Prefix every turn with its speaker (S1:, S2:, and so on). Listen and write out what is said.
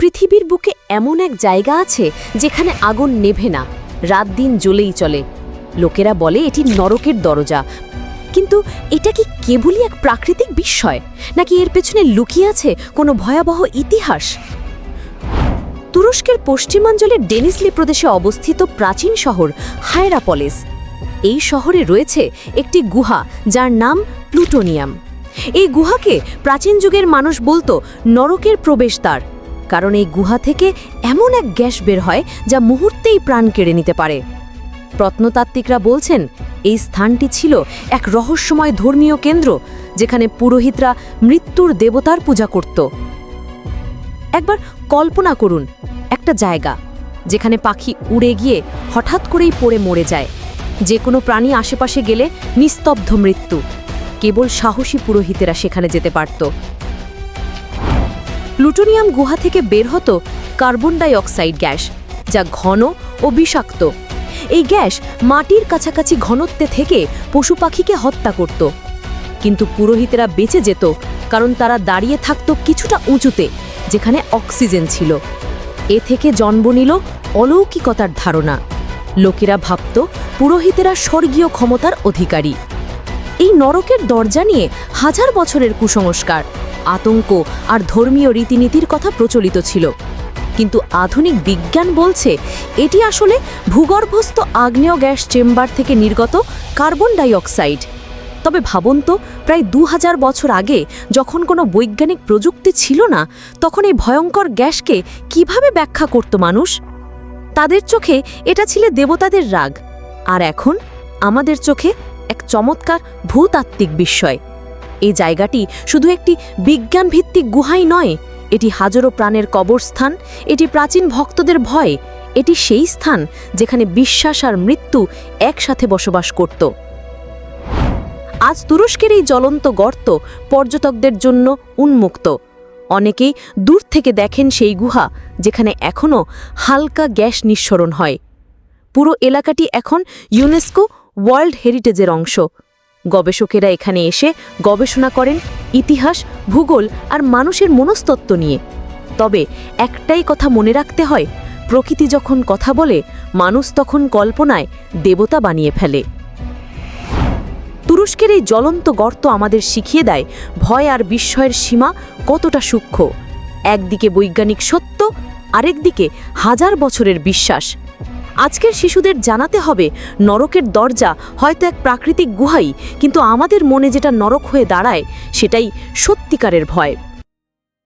S1: পৃথিবীর বুকে এমন এক জায়গা আছে যেখানে আগুন নেভে না, রাত দিন জ্বলেই চলে। লোকেরা বলে এটি নরকের দরজা। কিন্তু এটা কি কেবলই এক প্রাকৃতিক বিস্ময়, নাকি এর পেছনে লুকিয়ে আছে কোনো ভয়াবহ ইতিহাস? তুরস্কের পশ্চিমাঞ্চলের ডেনিসলি প্রদেশে অবস্থিত প্রাচীন শহর হায়রাপলিস। এই শহরে রয়েছে একটি গুহা যার নাম প্লুটোনিয়াম। এই গুহাকে প্রাচীন যুগের মানুষ বলতো নরকের প্রবেশদ্বার। কারণ এই গুহা থেকে এমন এক গ্যাস বের হয় যা মুহূর্তেই প্রাণ কেড়ে নিতে পারে। প্রত্নতাত্ত্বিকরা বলছেন, এই স্থানটি ছিল এক রহস্যময় ধর্মীয় কেন্দ্র যেখানে পুরোহিতরা মৃত্যুর দেবতার পূজা করত। একবার কল্পনা করুন, একটা জায়গা যেখানে পাখি উড়ে গিয়ে হঠাৎ করেই পড়ে মরে যায়। যে কোনো প্রাণী আশেপাশে গেলে নিস্তব্ধ মৃত্যু। কেবল সাহসী পুরোহিতেরা সেখানে যেতে পারত। প্লুটোনিয়াম গুহা থেকে বের হতো কার্বন ডাই অক্সাইড গ্যাস, যা ঘন ও বিষাক্ত। এই গ্যাস মাটির কাছাকাছি ঘনত্বে থেকে পশু পাখিকে হত্যা করত। কিন্তু পুরোহিতেরা বেঁচে যেত, কারণ তারা দাঁড়িয়ে থাকত কিছুটা উঁচুতে, যেখানে অক্সিজেন ছিল। এ থেকে জন্ম নিল অলৌকিকতার ধারণা। লোকেরা ভাবত পুরোহিতেরা স্বর্গীয় ক্ষমতার অধিকারী। এই নরকের দরজা নিয়ে হাজার বছরের কুসংস্কার। আতঙ্ক আর ধর্মীয় রীতিনীতির কথা প্রচলিত ছিল। কিন্তু আধুনিক বিজ্ঞান বলছে, এটি আসলে ভূগর্ভস্থ আগ্নেয় গ্যাস চেম্বার থেকে নির্গত কার্বন ডাই অক্সাইড তবে ভাবুন তো, প্রায় দু হাজার বছর আগে যখন কোনো বৈজ্ঞানিক প্রযুক্তি ছিল না, তখন এই ভয়ঙ্কর গ্যাসকে কীভাবে ব্যাখ্যা করত মানুষ? তাদের চোখে এটা ছিল দেবতাদের রাগ। আর এখন আমাদের চোখে এক চমৎকার ভূতাত্ত্বিক বিস্ময়। এই জায়গাটি শুধু একটি বিজ্ঞানভিত্তিক গুহাই নয়, এটি হাজারো প্রাণের কবরস্থান, এটি প্রাচীন ভক্তদের ভয়, এটি সেই স্থান যেখানে বিশ্বাস আর মৃত্যু একসাথে বসবাস করত। আজ তুরস্কের এই জ্বলন্ত গর্ত পর্যটকদের জন্য উন্মুক্ত। অনেকেই দূর থেকে দেখেন সেই গুহা, যেখানে এখনও হালকা গ্যাস নিঃসরণ হয়। পুরো এলাকাটি এখন ইউনেস্কো ওয়ার্ল্ড হেরিটেজের অংশ। গবেষকেরা এখানে এসে গবেষণা করেন ইতিহাস, ভূগোল আর মানুষের মনস্তত্ত্ব নিয়ে। তবে একটাই কথা মনে রাখতে হয়, প্রকৃতি যখন কথা বলে, মানুষ তখন কল্পনায় দেবতা বানিয়ে ফেলে। তুরস্কের এই জ্বলন্ত গর্ত আমাদের শিখিয়ে দেয় ভয় আর বিস্ময়ের সীমা কতটা সূক্ষ্ম। একদিকে বৈজ্ঞানিক সত্য, আরেকদিকে হাজার বছরের বিশ্বাস। আজকের শিশুদের জানাতে হবে, নরকের দরজা হয়তো এক প্রাকৃতিক গুহাই, কিন্তু আমাদের মনে যেটা নরক হয়ে দাঁড়ায়, সেটাই সত্যিকারের ভয়।